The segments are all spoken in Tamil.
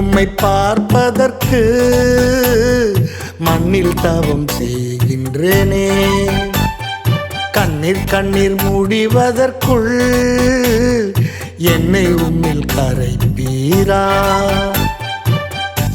உம்மை பார்ப்பதற்கு மண்ணில் தவம் செய்கின்றேனே. கண்ணீர் கண்ணீர் முடிவதற்குள் என்னை உம்மில் கரைப்பீரா.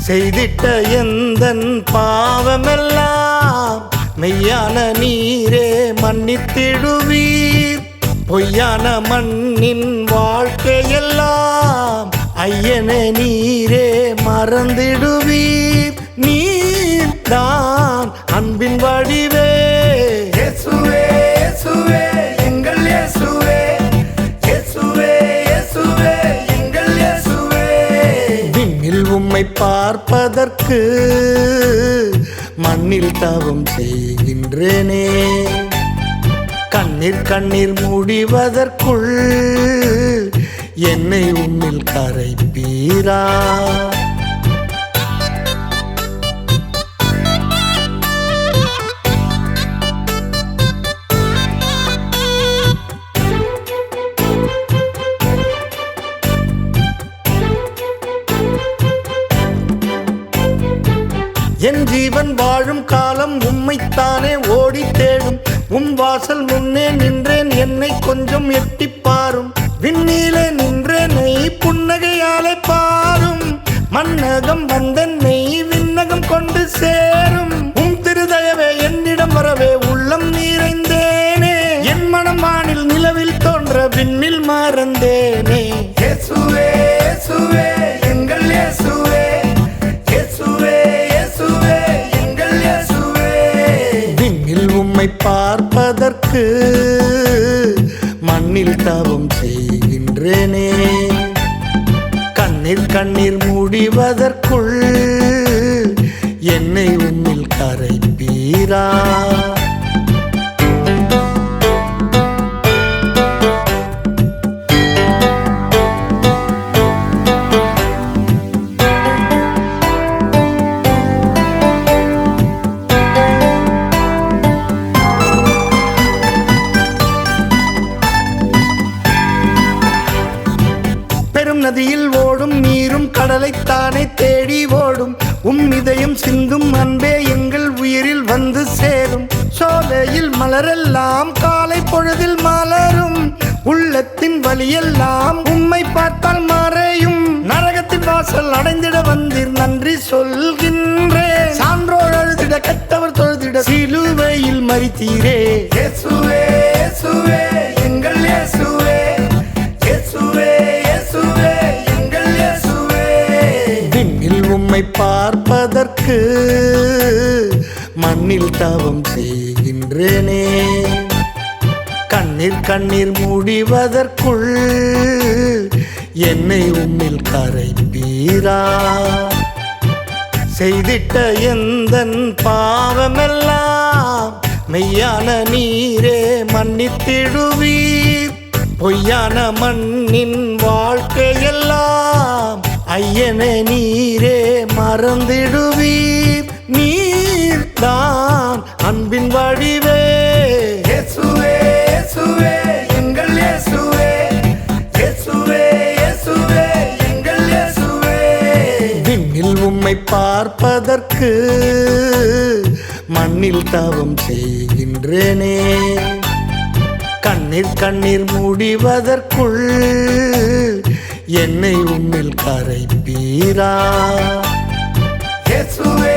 செய்திட்ட எந்த பாவமெல்லாம் மெய்யான நீரே மன்னித்திடுவீர். பொய்யான மண்ணின் வாழ்க்கையெல்லாம் ஐயனே நீரே மறந்திடுவீர். நீர் தான் உம்மை பார்ப்பதற்கு மண்ணில் தவம் செய்கின்றேனே. கண்ணீர் கண்ணீர் முடிவதற்குள் என்னை உம்மில் கரைப்பீரா? என் ஜீவன் வாழும் காலம் உம்மைத்தானே ஓடி தேடும். உம் வாசல் முன்னே நின்றேன் என்னை கொஞ்சம் எட்டி பாரும். விண்ணிலே நின்றேன் புன்னகையாலே பாரும். மன்னகம் வந்த பார்ப்பதற்கு மண்ணில் தவம் செய்கின்றேனே. கண்ணீர் கண்ணீர் முடிவதற்குள் என்னை உன்னில் கரைப்பீரா? கடலைத்தானே தேடி ஓடும். உம் இதயம் சிந்தும் அன்பே எங்கள் உயிரில் வந்து சேரும். சோலையில் மலரெல்லாம் காலை பொழுதில் மலரும். உள்ளத்தின் வழியெல்லாம் உம்மை பார்த்தால் மறையும். நரகத்தின் வாசல் அடைந்திட வந்தீர் நன்றி சொல்கின்றே சான்றோர் அழுதிட கெட்டவர் தொழுதிட சிலுவையில் மறித்தீரே. எங்கள் இயேசுவே மண்ணில் தவம் செய்கின்றேனே. கண்ணீர் கண்ணீர் முடிவதற்குள் என்னை உம்மில் கரைப்பீரா. செய்திட்ட எந்த பாவமெல்லாம் மெய்யான நீரே மன்னித்திடுவீர். பொய்யான மண்ணின் வாழ்க்கையெல்லாம் ஐயனே நீரே மறந்திடுவீர். நீ உனக்கு மண்ணில் தவம் செய்கின்றேனே. கண்ணீர் கண்ணீர் முடிவதற்குள் என்னை உம்மில் கரைப்பீரா? இயேசுவே இயேசுவே